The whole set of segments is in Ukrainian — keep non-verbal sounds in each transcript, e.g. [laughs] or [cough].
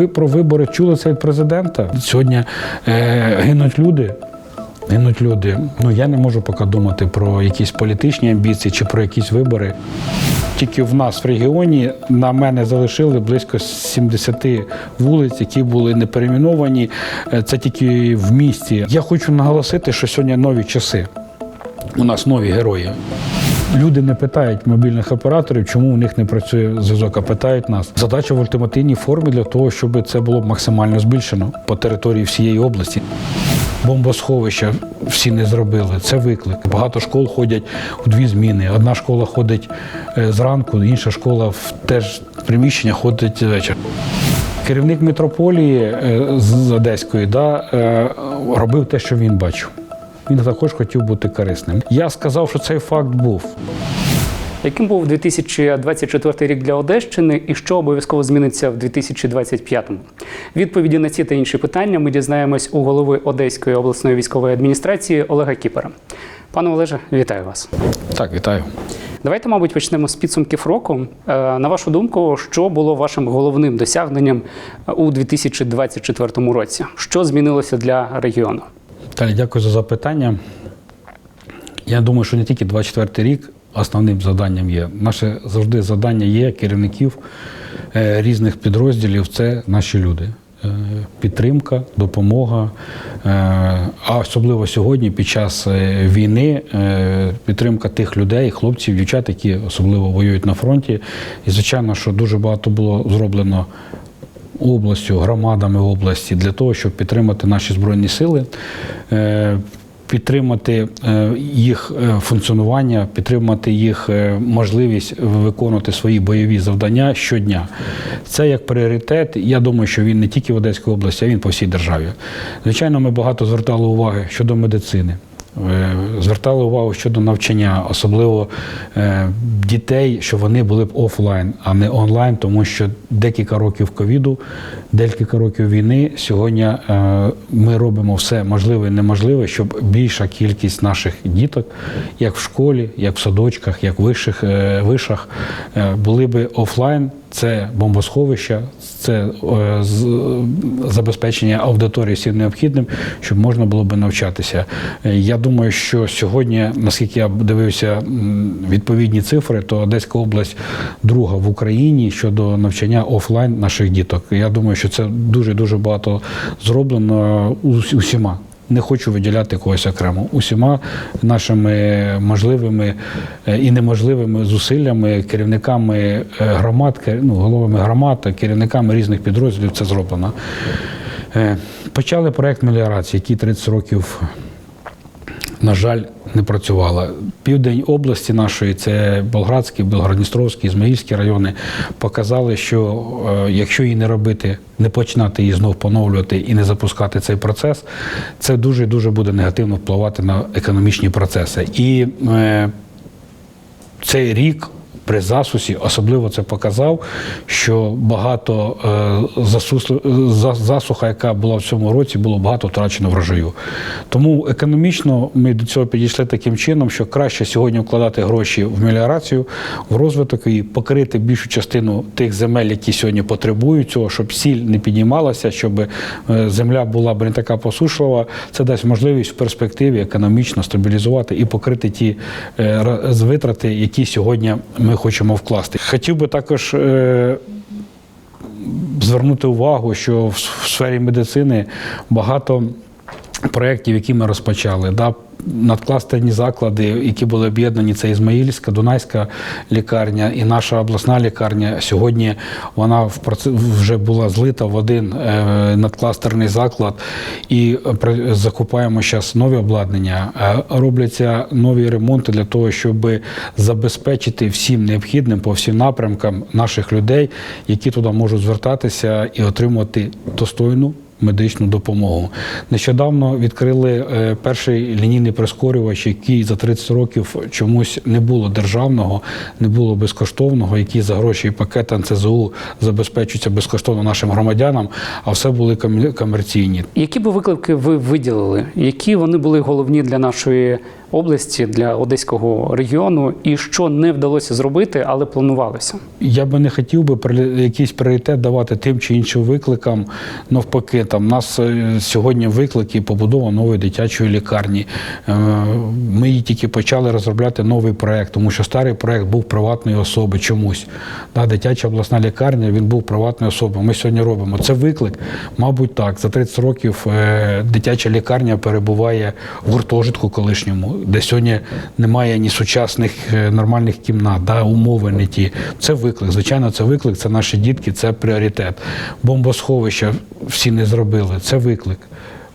ви про вибори чули це від президента? Сьогодні е, гинуть люди. Гинуть люди. Ну я не можу поки думати про якісь політичні амбіції чи про якісь вибори. Тільки в нас в регіоні на мене залишили близько 70 вулиць, які були не перейменовані. Е, Це тільки в місті. Я хочу наголосити, що сьогодні нові часи. У нас нові герої. Люди не питають мобільних операторів, чому у них не працює зв'язок, а питають нас. Задача в ультимативній формі для того, щоб це було максимально збільшено по території всієї області. Бомбосховища всі не зробили. Це виклик. Багато школ ходять у дві зміни. Одна школа ходить е, зранку, інша школа в теж приміщення ходить вечір. Керівник митрополії е, з Одеської да, е, робив те, що він бачив. Він також хотів бути корисним. Я сказав, що цей факт був. Яким був 2024 рік для Одещини і що обов'язково зміниться в 2025-му? Відповіді на ці та інші питання ми дізнаємось у голови Одеської обласної військової адміністрації Олега Кіпера. Пане Олеже, вітаю вас. Так, вітаю. Давайте, мабуть, почнемо з підсумків року. Е, На вашу думку, що було вашим головним досягненням у 2024 році? Що змінилося для регіону? Далі, дякую за запитання. Я думаю, що не тільки 24 рік основним завданням є. Наше завжди завдання є керівників е, різних підрозділів це наші люди. Е, Підтримка, допомога, е, а особливо сьогодні, під час війни, підтримка тих людей, хлопців, дівчат, які особливо воюють на фронті. І звичайно, що дуже багато було зроблено областю, громадами області для того, щоб підтримати наші збройні сили, е, підтримати е, їх е, функціонування, підтримати їх можливість виконувати свої бойові завдання щодня. Це як пріоритет. Я думаю, що він не тільки в Одеській області, а він по всій державі. Звичайно, ми багато звертали уваги щодо медицини. Е, Звертали увагу щодо навчання, особливо е, дітей, щоб вони були б офлайн, а не онлайн, тому що декілька років ковіду, декілька років війни. Сьогодні е, ми робимо все можливе і неможливе, щоб більша кількість наших діток, як в школі, як в садочках, як в вишах, були би офлайн. Це бомбосховища, це е, забезпечення аудиторії всім необхідним, щоб можна було би навчатися. Е, Я думаю, що сьогодні, наскільки я дивився відповідні цифри, то Одеська область друга в Україні щодо навчання офлайн наших діток. Я думаю, що це дуже дуже багато зроблено усіма. Не хочу виділяти когось окремо. Усіма нашими можливими е, і неможливими зусиллями, керівниками е, громад, ну, головами громад, керівниками різних підрозділів це зроблено. Е, Почали проект меліорації, який 30 років на жаль, не працювала. Південь області нашої, це Болградський, Белгородністровський, Ізмаїльські райони, показали, що е, якщо її не робити, не починати її знов поновлювати і не запускати цей процес, це дуже дуже буде негативно впливати на економічні процеси. І е, цей рік. При засусі особливо це показав, що багато е, засус- засуха, яка була в цьому році, було багато втрачено врожаю. Тому економічно ми до цього підійшли таким чином, що краще сьогодні вкладати гроші в меліорацію, в розвиток і покрити більшу частину тих земель, які сьогодні потребують цього, щоб сіль не піднімалася, щоб е, земля була б не така посушлива. Це дасть можливість в перспективі економічно стабілізувати і покрити ті е, витрати, які сьогодні ми хочемо вкласти. Хотів би також. е, Звернути увагу, що в сфері медицини багато проєктів, які ми розпочали. Да, надкластерні заклади, які були об'єднані, це Ізмаїльська, Дунайська лікарня і наша обласна лікарня. Сьогодні вона в вже була злита в один е, надкластерний заклад і е, закупаємо зараз нові обладнання. Е, Робляться нові ремонти для того, щоб забезпечити всім необхідним по всім напрямкам наших людей, які туди можуть звертатися і отримувати достойну медичну допомогу. Нещодавно відкрили е, перший лінійний прискорювач, який за 30 років чомусь не було державного, не було безкоштовного, який за гроші і пакет НЦЗУ забезпечується безкоштовно нашим громадянам, а все були комер- комерційні. Які б виклики ви виділили? Які вони були головні для нашої області, для Одеського регіону, і що не вдалося зробити, але планувалося? Я би не хотів би прі- якийсь пріоритет давати тим чи іншим викликам. Навпаки, там нас е, сьогодні виклики побудова нової дитячої лікарні. Е, Ми її тільки почали розробляти новий проект, тому що старий проект був приватної особи чомусь. Да, дитяча обласна лікарня він був приватною особою. Ми сьогодні робимо. Це виклик, мабуть, так. За 30 років е, дитяча лікарня перебуває в гуртожитку колишньому, де сьогодні немає ні сучасних е, нормальних кімнат, да, умови не ті. Це виклик. Звичайно, це виклик, це наші дітки, це пріоритет. Бомбосховища всі не зробили. Це виклик.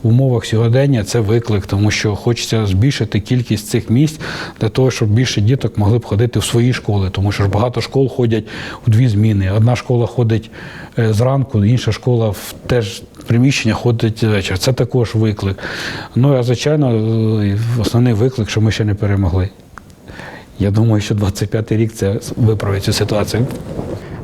В умовах сьогодення це виклик, тому що хочеться збільшити кількість цих місць для того, щоб більше діток могли б ходити в свої школи, тому що ж багато школ ходять у дві зміни. Одна школа ходить е, зранку, інша школа в теж приміщення ходить вечір. Це також виклик. Ну а звичайно, е, основний виклик, що ми ще не перемогли. Я думаю, що 25-й рік це виправить цю ситуацію.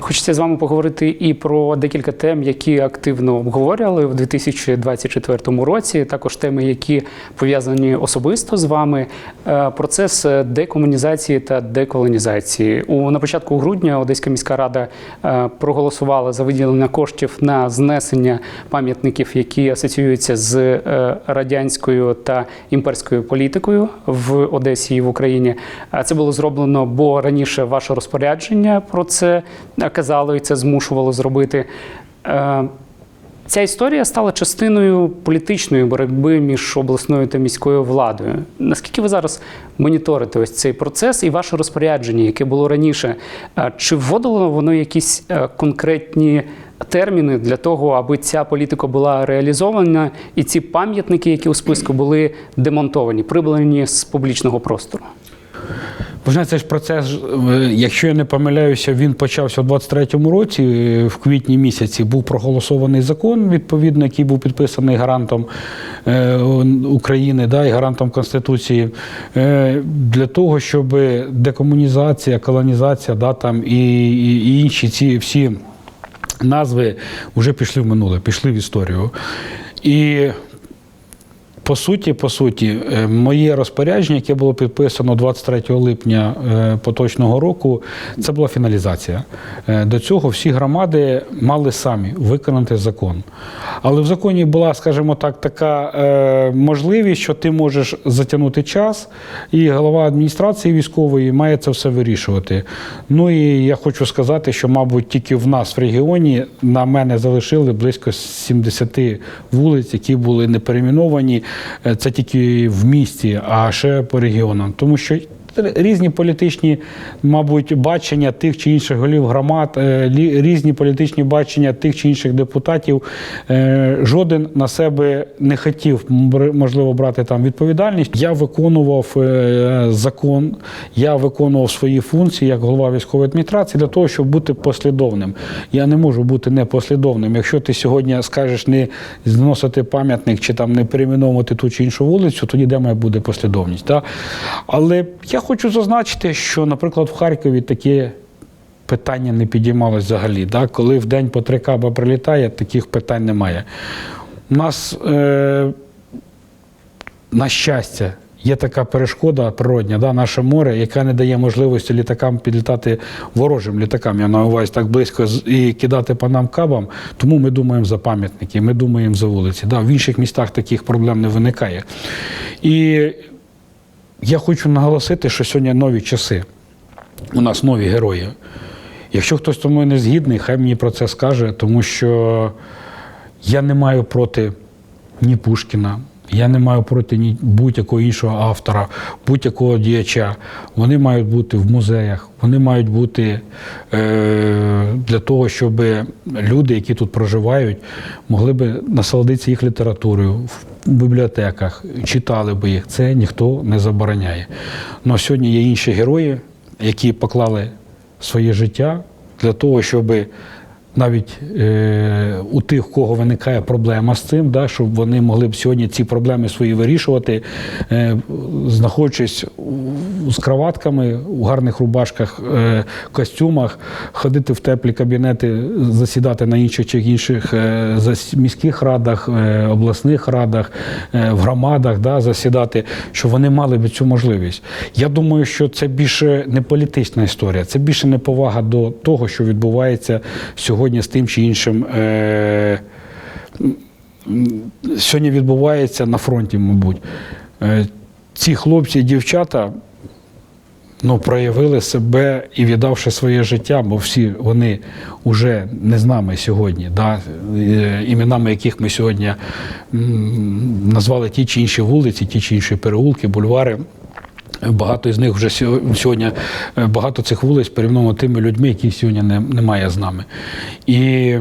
Хочеться з вами поговорити і про декілька тем, які активно обговорювали в 2024 році. Також теми, які пов'язані особисто з вами. Е, Процес декомунізації та деколонізації. У на початку грудня Одеська міська рада е, проголосувала за виділення коштів на знесення пам'ятників, які асоціюються з е, радянською та імперською політикою в Одесі і в Україні. А Це було зроблено, бо раніше ваше розпорядження про це казало і це змушувало зробити. Е, Ця історія стала частиною політичної боротьби між обласною та міською владою. Наскільки ви зараз моніторите ось цей процес і ваше розпорядження, яке було раніше? Е, Чи вводило воно якісь е, конкретні терміни для того, аби ця політика була реалізована, і ці пам'ятники, які у списку були демонтовані, прибрані з публічного простору? Знаєте, цей ж процес, е, якщо я не помиляюся, він почався у 23-му році. Е, В квітні місяці був проголосований закон, відповідно, який був підписаний гарантом е, України да, і гарантом Конституції, для того, щоб декомунізація, колонізація да, там, і, і інші ці всі назви вже пішли в минуле, пішли в історію. І по суті, по суті, е, моє розпорядження, яке було підписано 23 липня е, поточного року, це була фіналізація. Е, До цього всі громади мали самі виконати закон. Але в законі була, скажімо так, така можливість, що ти можеш затягнути час, і голова адміністрації військової має це все вирішувати. Ну і я хочу сказати, що, мабуть, тільки в нас в регіоні на мене залишили близько 70 вулиць, які були не перейменовані. Е, Це тільки в місті, а ще по регіонам. Тому що різні політичні, мабуть, бачення тих чи інших голів громад, е, різні політичні бачення тих чи інших депутатів. Е, Жоден на себе не хотів, можливо, брати там відповідальність. Я виконував е, закон, я виконував свої функції як голова військової адміністрації для того, щоб бути послідовним. Я не можу бути непослідовним. Якщо ти сьогодні скажеш не зносити пам'ятник чи там не перейменовувати ту чи іншу вулицю, тоді де має буде послідовність. Да? Але я хочу зазначити, що, наприклад, в Харкові таке питання не підіймалось взагалі. Да? Коли в день по три каба прилітає, таких питань немає. У нас, е, на щастя, є така перешкода природня, да? наше море, яка не дає можливості літакам підлітати ворожим літакам, я на увазі так близько і кидати по нам кабам. Тому ми думаємо за пам'ятники, ми думаємо за вулиці. Да? В інших містах таких проблем не виникає. І я хочу наголосити, що сьогодні нові часи. У нас нові герої. Якщо хтось тому не згідний, хай мені про це скаже, тому що я не маю проти ні Пушкіна, я не маю проти ні будь-якого іншого автора, будь-якого діяча. Вони мають бути в музеях, вони мають бути е, для того, щоб люди, які тут проживають, могли би насолодитися їх літературою в бібліотеках, читали би їх. Це ніхто не забороняє. Але сьогодні є інші герої, які поклали своє життя для того, щоб навіть е, у тих, у кого виникає проблема з цим, да, щоб вони могли б сьогодні ці проблеми свої вирішувати, е, знаходячись з кроватками, у гарних рубашках, е, костюмах, ходити в теплі кабінети, засідати на інших чи інших е, міських радах, е, обласних радах, е, в громадах, да, засідати, щоб вони мали б цю можливість. Я думаю, що це більше не політична історія, це більше неповага до того, що відбувається сьогодні з тим чи іншим. Е, сьогодні відбувається на фронті, мабуть. Е, Ці хлопці і дівчата ну, проявили себе і віддавши своє життя, бо всі вони вже не з нами сьогодні, да? е, іменами яких ми сьогодні назвали ті чи інші вулиці, ті чи інші переулки, бульвари. Багато з них вже сьо- сьогодні, е, багато цих вулиць порівняно тими людьми, які сьогодні не, немає з нами. І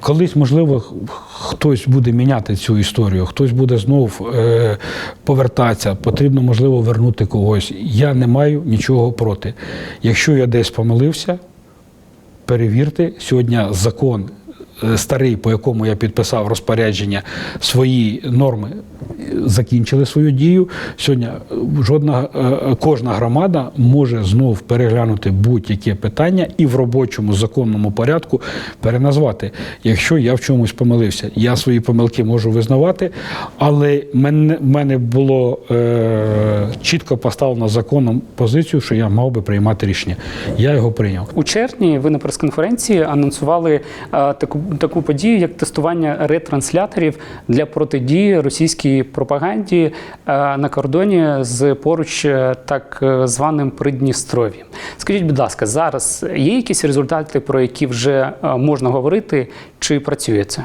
колись, можливо, хтось буде міняти цю історію, хтось буде знов е, повертатися, потрібно, можливо, вернути когось. Я не маю нічого проти. Якщо я десь помилився, перевірте, сьогодні закон старий, по якому я підписав розпорядження, свої норми е, закінчили свою дію. Сьогодні е, жодна е, кожна громада може знов переглянути будь-яке питання і в робочому законному порядку переназвати. Якщо я в чомусь помилився, я свої помилки можу визнавати, але в мене було е, чітко поставлено законом позицію, що я мав би приймати рішення. Я його прийняв. У червні ви на прес-конференції анонсували е, таку, таку подію, як тестування ретрансляторів для протидії російській пропаганді е, на кордоні з поруч е, так е, званим Придністров'ям. Скажіть, будь ласка, зараз є якісь результати, про які вже можна говорити, чи працює це?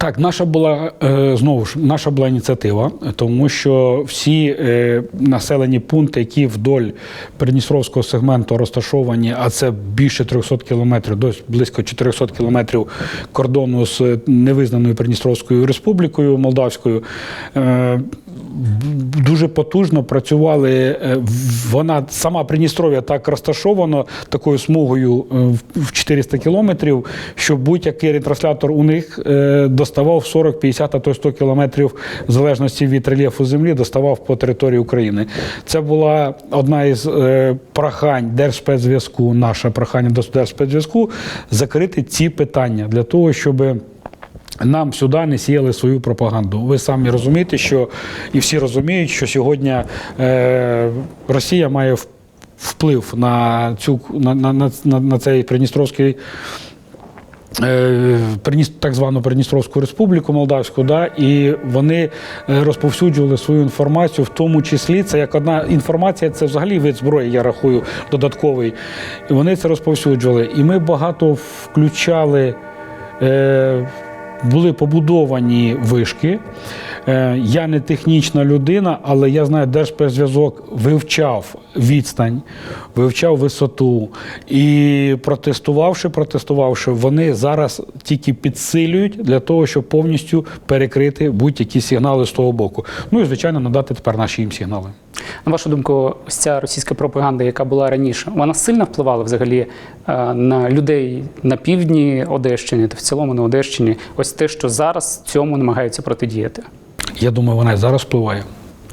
Так, наша була е, знову ж наша була ініціатива, тому що всі е, населені пункти, які вдоль Придністровського сегменту розташовані, а це більше 300 кілометрів, досі близько 400 кілометрів кордону з невизнаною Придністровською республікою Молдавською. Дуже потужно працювали. е, Вона сама Придністров'я так розташовано такою смугою е, в- в 400 кілометрів, що будь-який ретранслятор у них е, доставав 40, 50, а то 100 кілометрів в залежності від рельєфу землі, доставав по території України. Це була одна із прохань Держспецзв'язку, наше прохання до Держспецзв'язку закрити ці питання для того, щоби нам сюди не сіяли свою пропаганду. Ви самі розумієте, що і всі розуміють, що сьогодні е, Росія має вплив на цю на, на, на, на, цей Придністровський. е, Так звану Придністровську республіку Молдавську, да, і вони е, розповсюджували свою інформацію, в тому числі це як одна інформація, це взагалі вид зброї, я рахую, додатковий. І вони це розповсюджували. І ми багато включали е, були побудовані вишки. Е, Я не технічна людина, але я знаю, Держспецзв'язок вивчав відстань, вивчав висоту. І протестувавши, протестувавши, вони зараз тільки підсилюють для того, щоб повністю перекрити будь-які сигнали з того боку. Ну і звичайно надати тепер наші їм сигнали. На вашу думку, ось ця російська пропаганда, яка була раніше, вона сильно впливала взагалі е, на людей на півдні Одещини та в цілому на Одещині. Ось те, що зараз цьому намагаються протидіяти. Я думаю, вона і зараз впливає.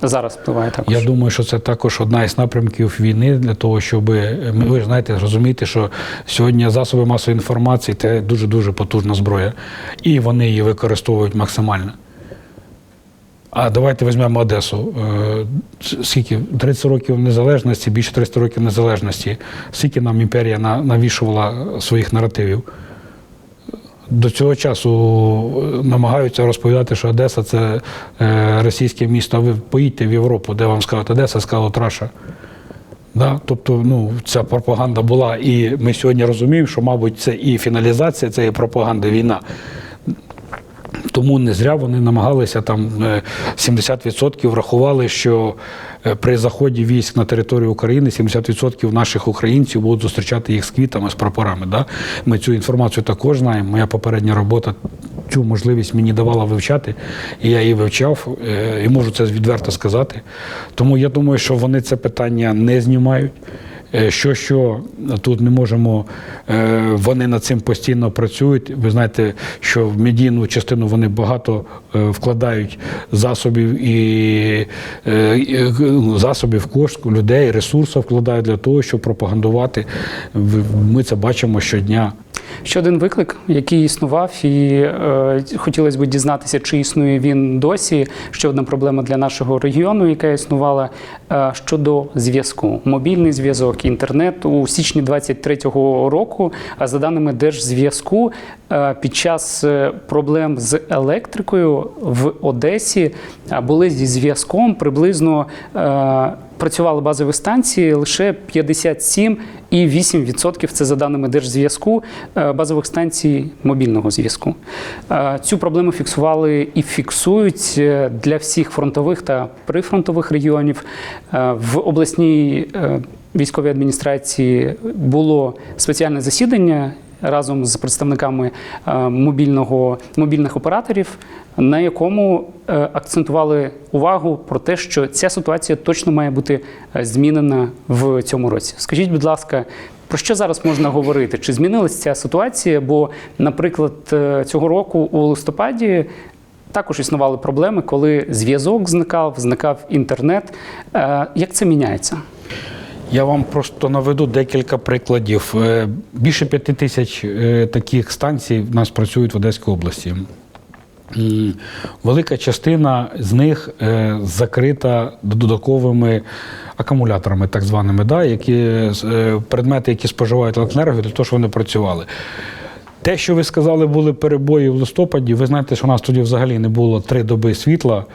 Зараз впливає також. Я думаю, що це також одна із напрямків війни для того, щоб ви ж знаєте, розумієте, що сьогодні засоби масової інформації це дуже дуже потужна зброя, і вони її використовують максимально. А давайте візьмемо Одесу. Е, Скільки 30 років незалежності, більше 300 років незалежності. Скільки нам імперія навішувала своїх наративів? До цього часу е, намагаються розповідати, що Одеса це е, російське місто. А ви поїдьте в Європу, де вам скажуть Одеса, скажуть Раша. Да? Тобто, ну, ця пропаганда була, і ми сьогодні розуміємо, що, мабуть, це і фіналізація цієї пропаганди, війна. Тому не зря вони намагалися там е, 70% врахували, що е, при заході військ на територію України 70% наших українців будуть зустрічати їх з квітами, з прапорами. Да? Ми цю інформацію також знаємо. Моя попередня робота цю можливість мені давала вивчати, і я її вивчав, е, і можу це відверто сказати. Тому я думаю, що вони це питання не знімають. Е, Що що тут не можемо, е, вони над цим постійно працюють. Ви знаєте, що в медійну частину вони багато е, вкладають засобів і засобів кошт людей, ресурсів вкладають для того, щоб пропагандувати. Ми це бачимо щодня. Ще один виклик, який існував, і е, хотілося б дізнатися, чи існує він досі. Ще одна проблема для нашого регіону, яка існувала е, щодо зв'язку. Мобільний зв'язок, інтернет у січні 23-го року. А за даними Держзв'язку, е, під час е, проблем з електрикою в Одесі е, були зі зв'язком приблизно. е, Працювали базові станції лише 57,8% це за даними Держзв'язку е, базових станцій мобільного зв'язку. Е, Цю проблему фіксували і фіксують е, для всіх фронтових та прифронтових регіонів. В обласній військовій адміністрації було спеціальне засідання разом з представниками е, мобільного, мобільних операторів, на якому е, акцентували увагу про те, що ця ситуація точно має бути е, змінена в цьому році. Скажіть, будь ласка, про що зараз можна говорити? Чи змінилася ця ситуація? Бо, наприклад, цього року у листопаді. Також існували проблеми, коли зв'язок зникав, зникав інтернет. Як це міняється? Я вам просто наведу декілька прикладів. Е, Більше п'яти тисяч е, таких станцій в нас працюють в Одеській області. Велика частина з них е, закрита додатковими акумуляторами, так званими, да, які, предмети, які споживають електроенергію для того, щоб вони працювали. Те, що ви сказали, були перебої в листопаді. Ви знаєте, що у нас тоді взагалі не було три доби світла,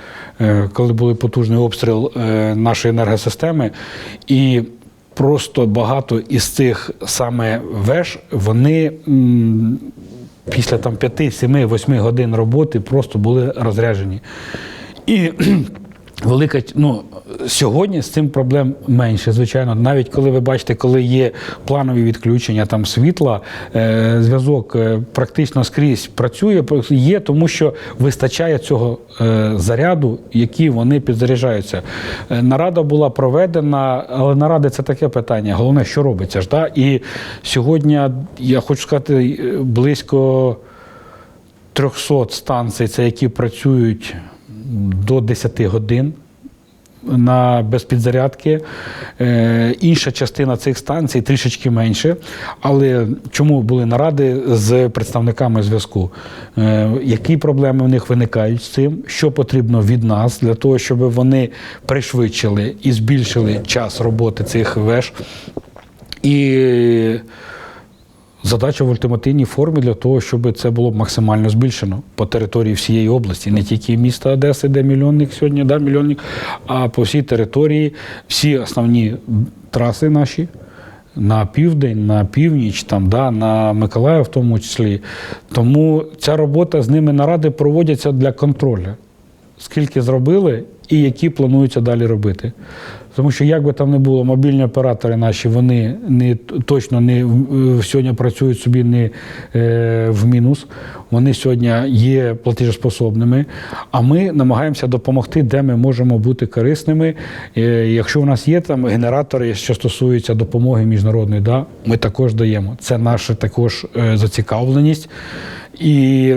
коли був потужний обстріл нашої енергосистеми. І просто багато із цих саме веж, вони після там 5, 7, 8 годин роботи просто були розряджені. І Велика ну сьогодні з цим проблем менше, звичайно. Навіть коли ви бачите, коли є планові відключення там світла, е, зв'язок е, практично скрізь працює, є, тому що вистачає цього е, заряду, який вони підзаряджаються. Е, нарада була проведена, але наради це таке питання. Головне, що робиться ж. Да? І сьогодні я хочу сказати, близько 300 станцій, це які працюють до 10 годин на безпідзарядки. Е, інша частина цих станцій трішечки менше. Але чому були наради з представниками зв'язку? Е, які проблеми в них виникають з цим? Що потрібно від нас для того, щоб вони пришвидшили і збільшили час роботи цих веж? І Задача в ультимативній формі для того, щоб це було максимально збільшено по території всієї області, не тільки міста Одеси, де мільйонник сьогодні, да, мільйонник, а по всій території, всі основні траси наші на південь, на північ, там, да, на Миколаїв в тому числі. Тому ця робота з ними наради проводяться для контролю. Скільки зробили і які плануються далі робити. Тому що як би там не було, мобільні оператори наші, вони не точно не сьогодні працюють собі не е, в мінус. Вони сьогодні є платежеспособними. А ми намагаємося допомогти, де ми можемо бути корисними. Е, якщо в нас є там генератори, що стосуються допомоги міжнародної, да, ми також даємо. Це наша також е, зацікавленість. І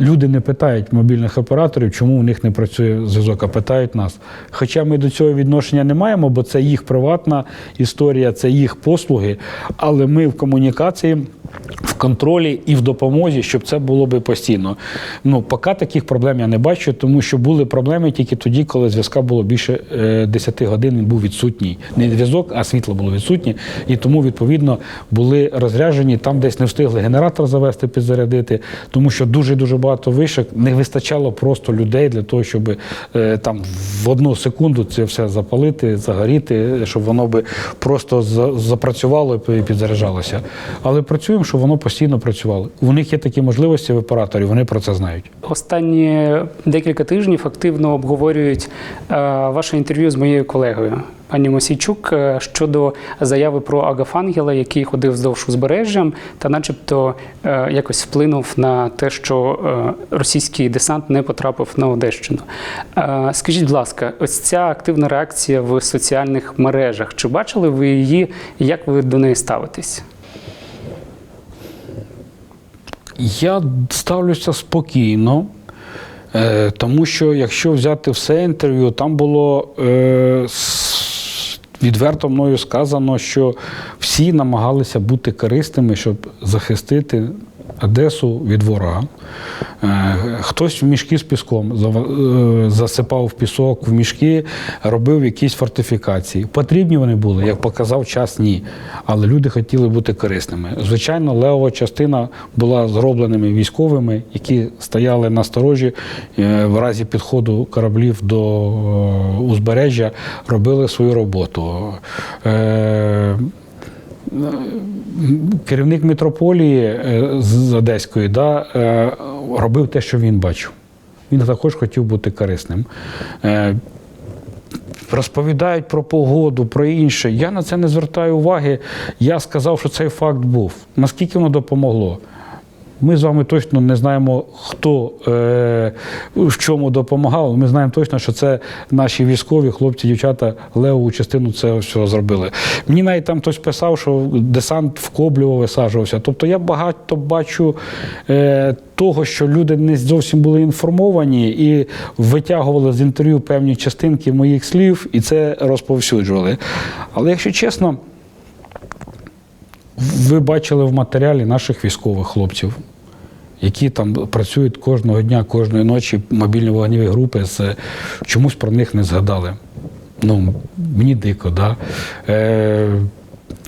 люди не питають мобільних операторів, чому у них не працює зв'язок, а питають нас. Хоча ми до цього відношення не маємо, бо це їх приватна історія, це їх послуги, але ми в комунікації. В контролі і в допомозі, щоб це було би постійно. Ну, поки таких проблем я не бачу, тому що були проблеми тільки тоді, коли зв'язка було більше е, 10 годин, він був відсутній. Не зв'язок, а світло було відсутнє. І тому, відповідно, були розряджені, там десь не встигли генератор завести, підзарядити, тому що дуже-дуже багато вишок не вистачало просто людей для того, щоб е, там в одну секунду це все запалити, загоріти, щоб воно би просто запрацювало і підзаряджалося. Але працюємо, щоб воно постійно працювало. У них є такі можливості в операторів, вони про це знають. Останні декілька тижнів активно обговорюють е, ваше інтерв'ю з моєю колегою Ані Мосійчук е, щодо заяви про Агафангела, який ходив вздовж узбережжям та, начебто, е, якось вплинув на те, що е, російський десант не потрапив на Одещину. Скажіть, будь ласка, ось ця активна реакція в соціальних мережах. Чи бачили ви її? Як ви до неї ставитесь? Я ставлюся спокійно, тому що якщо взяти все інтерв'ю, там було відверто мною сказано, що всі намагалися бути корисними, щоб захистити Одесу від ворога. Е, Хтось в мішки з піском е, засипав пісок в мішки, робив якісь фортифікації. Потрібні вони були, як показав час, ні. Але люди хотіли бути корисними. Звичайно, левова частина була зробленими військовими, які стояли на сторожі е, в разі підходу кораблів до узбережжя, робили свою роботу. Керівник митрополії е, з Одеської да, е, робив те, що він бачив. Він також хотів бути корисним. Е, Розповідають про погоду, про інше. Я на це не звертаю уваги. Я сказав, що цей факт був. Наскільки воно допомогло? Ми з вами точно не знаємо, хто е, в чому допомагав. Ми знаємо точно, що це наші військові, хлопці, дівчата левову частину цього всього зробили. Мені навіть там хтось писав, що десант в Коблєво висаджувався. Тобто я багато бачу е, того, що люди не зовсім були інформовані і витягували з інтерв'ю певні частинки моїх слів і це розповсюджували. Але якщо чесно, ви бачили в матеріалі наших військових хлопців, які там працюють кожного дня, кожної ночі, мобільні вогневі групи, з, чомусь про них не згадали. Ну, мені дико, да? Е,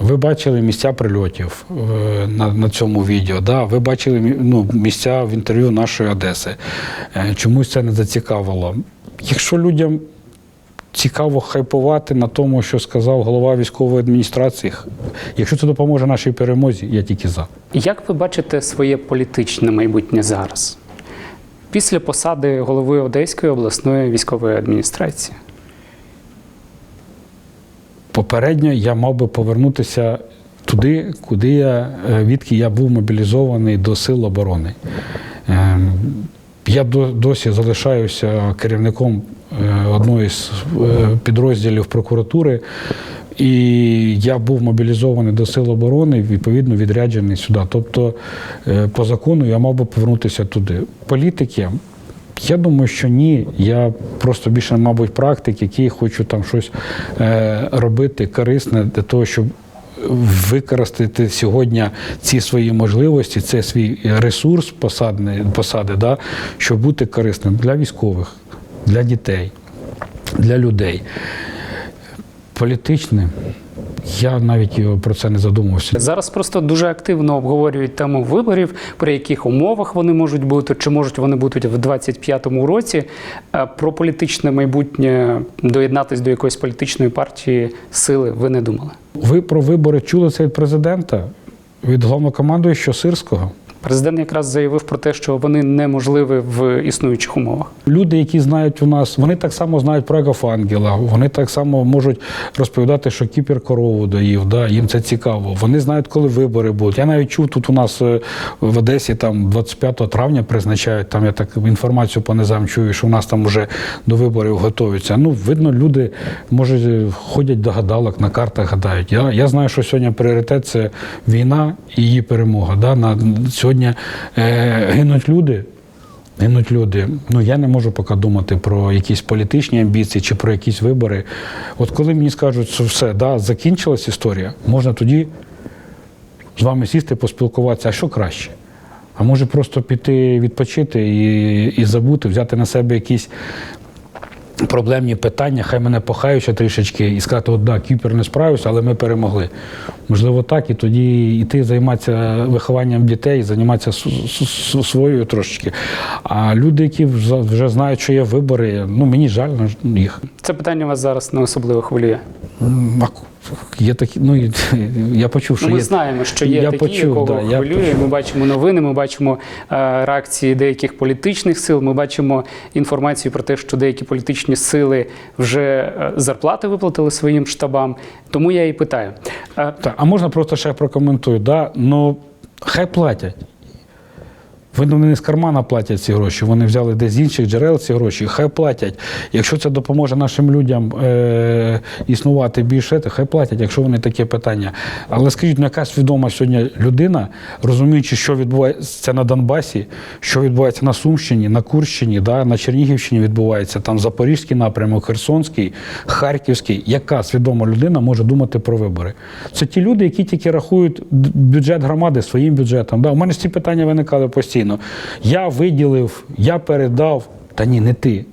ви бачили місця прильотів е, на, на цьому відео. Да? Ви бачили ну, місця в інтерв'ю нашої Одеси. Е, чомусь це не зацікавило. Якщо людям цікаво хайпувати на тому, що сказав голова військової адміністрації. Якщо це допоможе нашій перемозі, я тільки за. Як ви бачите своє політичне майбутнє зараз? Після посади голови Одеської обласної військової адміністрації? Попередньо я мав би повернутися туди, куди я, е, відки я був мобілізований до сил оборони. Я досі залишаюся керівником е, одної з е, підрозділів прокуратури, і я був мобілізований до сил оборони, відповідно відряджений сюди. Тобто, е, по закону я мав би повернутися туди. Політики. Я думаю, що ні. Я просто більше, мабуть, практик, який хочу там щось робити корисне для того, щоб використати сьогодні ці свої можливості, це свій ресурс посадний, посади, да, щоб бути корисним для військових, для дітей, для людей. Політичним. Я навіть його про це не задумувався. Зараз просто дуже активно обговорюють тему виборів, при яких умовах вони можуть бути, чи можуть вони бути в 25-му році. Е, Про політичне майбутнє доєднатись до якоїсь політичної партії сили ви не думали? Ви про вибори чули це від президента, від головнокомандуючого Сирського. Президент якраз заявив про те, що вони неможливі в існуючих умовах. Люди, які знають у нас, вони так само знають про Егофангела, вони так само можуть розповідати, що кіпер корову доїв, да, їм це цікаво. Вони знають, коли вибори будуть. Я навіть чув тут у нас е, в Одесі там 25 травня призначають, там я так інформацію по низам чую, що у нас там вже до виборів готуються. Ну, видно, люди, може, ходять до гадалок, на картах гадають. Я, я знаю, що сьогодні пріоритет це війна і її перемога. Да? На, сьогодні е, гинуть люди. Гинуть люди. Ну я не можу поки думати про якісь політичні амбіції чи про якісь вибори. От коли мені скажуть, що все, да, закінчилась історія, можна тоді з вами сісти, поспілкуватися, а що краще? А може просто піти відпочити і, і забути, взяти на себе якісь проблемні питання, хай мене похаються ще трішечки і сказати, от да, Кіпер не справився, але ми перемогли. Можливо, так, і тоді йти займатися вихованням дітей, займатися своєю трошечки. А люди, які вже знають, що є вибори, ну мені жаль на їх. Це питання вас зараз не особливо хвилює. Є такі, ну [laughs] я почув, що Ну, ми є. знаємо, що є Я такі, почув, якого да, я хвилює. Ми бачимо новини, ми бачимо е, реакції деяких політичних сил. Ми бачимо інформацію про те, що деякі політичні сили вже е, зарплати виплатили своїм штабам. Тому я і питаю. Е, Так, а можна просто ще прокоментую? Да? Ну, хай платять. Вони не з кармана платять ці гроші, вони взяли десь з інших джерел ці гроші, хай платять. Якщо це допоможе нашим людям е- існувати більше, то хай платять, якщо вони таке питання. Але скажіть, ну яка свідома сьогодні людина, розуміючи, що відбувається на Донбасі, що відбувається на Сумщині, на Курщині, да, на Чернігівщині відбувається, там Запорізький напрямок, Херсонський, Харківський, яка свідома людина може думати про вибори? Це ті люди, які тільки рахують бюджет громади своїм бюджетом. Да, у мене ж ці питання виникали постійно. Я виділив, я передав. Та ні, не ти.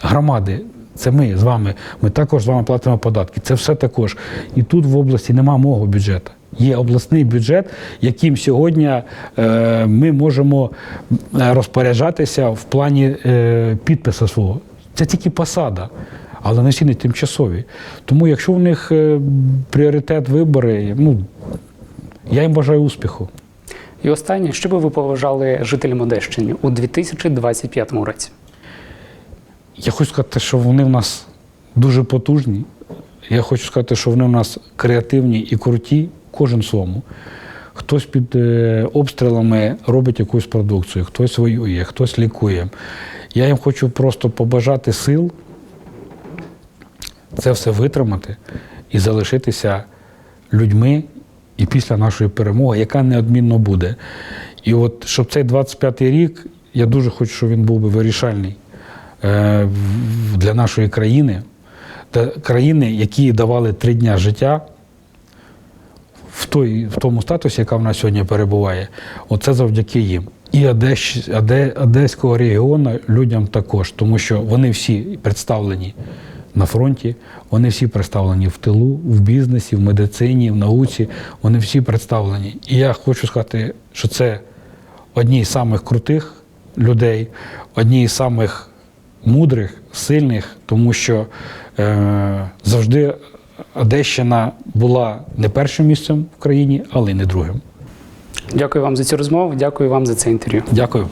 Громади. Це ми з вами. Ми також з вами платимо податки. Це все також. І тут в області нема мого бюджету. Є обласний бюджет, яким сьогодні е, ми можемо е, розпоряджатися в плані е, підпису свого. Це тільки посада, але не всі не тимчасові. Тому якщо у них е, пріоритет вибори, ну я їм бажаю успіху. І останнє, що би ви поважали жителям Одещини у 2025 році? Я хочу сказати, що вони в нас дуже потужні. Я хочу сказати, що вони в нас креативні і круті, кожен своєму. Хтось під е, обстрілами робить якусь продукцію, хтось воює, хтось лікує. Я їм хочу просто побажати сил це все витримати і залишитися людьми і після нашої перемоги, яка неодмінно буде. І от щоб цей 25-й рік, я дуже хочу, щоб він був би вирішальний е, для нашої країни, та країни, які давали три дня життя в, той, в тому статусі, яка в нас сьогодні перебуває, оце завдяки їм. І Одещ, Оде, Одеського регіону людям також, тому що вони всі представлені на фронті, вони всі представлені в тилу, в бізнесі, в медицині, в науці. Вони всі представлені. І я хочу сказати, що це одні з самих крутих людей, одні з самих мудрих, сильних, тому що е, завжди Одещина була не першим місцем в країні, але й не другим. Дякую вам за цю розмову. Дякую вам за це інтерв'ю. Дякую.